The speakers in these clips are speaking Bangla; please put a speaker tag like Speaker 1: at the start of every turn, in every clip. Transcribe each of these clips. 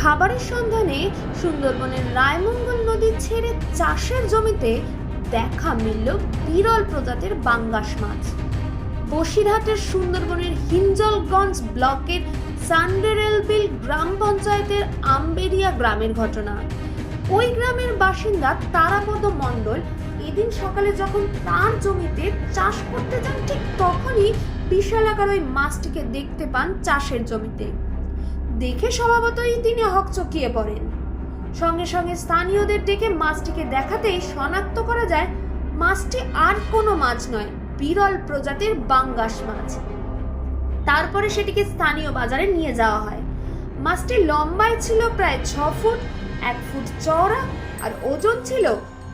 Speaker 1: খাবারের সন্ধানে সুন্দরবনের রায়মঙ্গল নদী ছেড়ে চাষের জমিতে দেখা মিলল বিরল প্রজাতির বাঙ্গাস মাছ। বসিরহাটের সুন্দরবনের হিঞ্জলগঞ্জ ব্লকের সান্ডেরেলবিল গ্রাম পঞ্চায়েতের আম্বেরিয়া গ্রামের ঘটনা। ওই গ্রামের বাসিন্দা তারাপদ মণ্ডল এদিন সকালে যখন তার জমিতে চাষ করতে যান, ঠিক তখনই বিশালাকার ওই মাছটিকে দেখতে পান চাষের জমিতে। দেখে স্বভাবতই তিনি হকচকিয়ে পড়েন। সঙ্গে সঙ্গে স্থানীয়দের ডেকে মাছটিকে দেখাতেই শনাক্ত করা যায়, মাছটি আর কোনো মাছ নয়, বিরল প্রজাতির বাঙ্গাস মাছ। তারপরে সেটিকে স্থানীয় বাজারে নিয়ে যাওয়া হয়। মাছটি লম্বায় ছিল প্রায় ছ ফুট, এক ফুট চওড়া, আর ওজন ছিল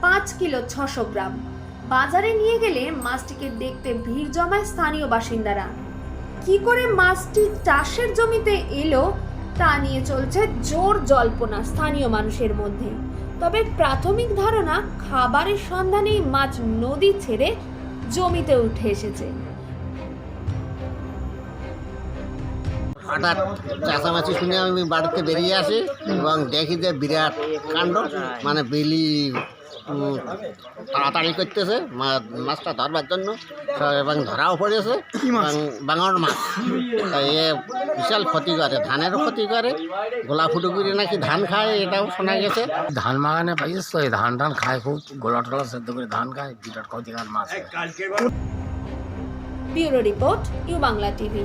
Speaker 1: পাঁচ কিলো ছশো গ্রাম। বাজারে নিয়ে গেলে মাছটিকে দেখতে ভিড় জমায় স্থানীয় বাসিন্দারা। কি করে মাছটি চাষের জমিতে এলো তা নিয়ে চলছে জোর জল্পনা স্থানীয় মানুষের মধ্যে। তবে প্রাথমিক ধারণা, খাবারের সন্ধানেই মাছ নদী ছেড়ে জমিতে উঠে এসেছে।
Speaker 2: হঠাৎ চেঁচামেচি শুনে আমি বাড়িতে বেরিয়ে আসি এবং দেখি যে বিরাট কাণ্ড মানে বিলি উম, তাড়াতাড়ি করতেছে মাছটা ধরবার জন্য। এবং ধরাও পড়েছে। এবং বাঙার মাছ। এ বিশাল ক্ষতি করে ধানেরও ক্ষতি করে। গোলা ফুটো করে নাকি ধান খায় এটাও শোনা গেছে।
Speaker 3: ধান বাগানে পাইছিস তো এই ধান টান খায় খুব। গোলা টোলা সেদ্ধ করে ধান খায়। বিরাট ক্ষতিকার মাছ।
Speaker 1: Bureau report U Bangla TV.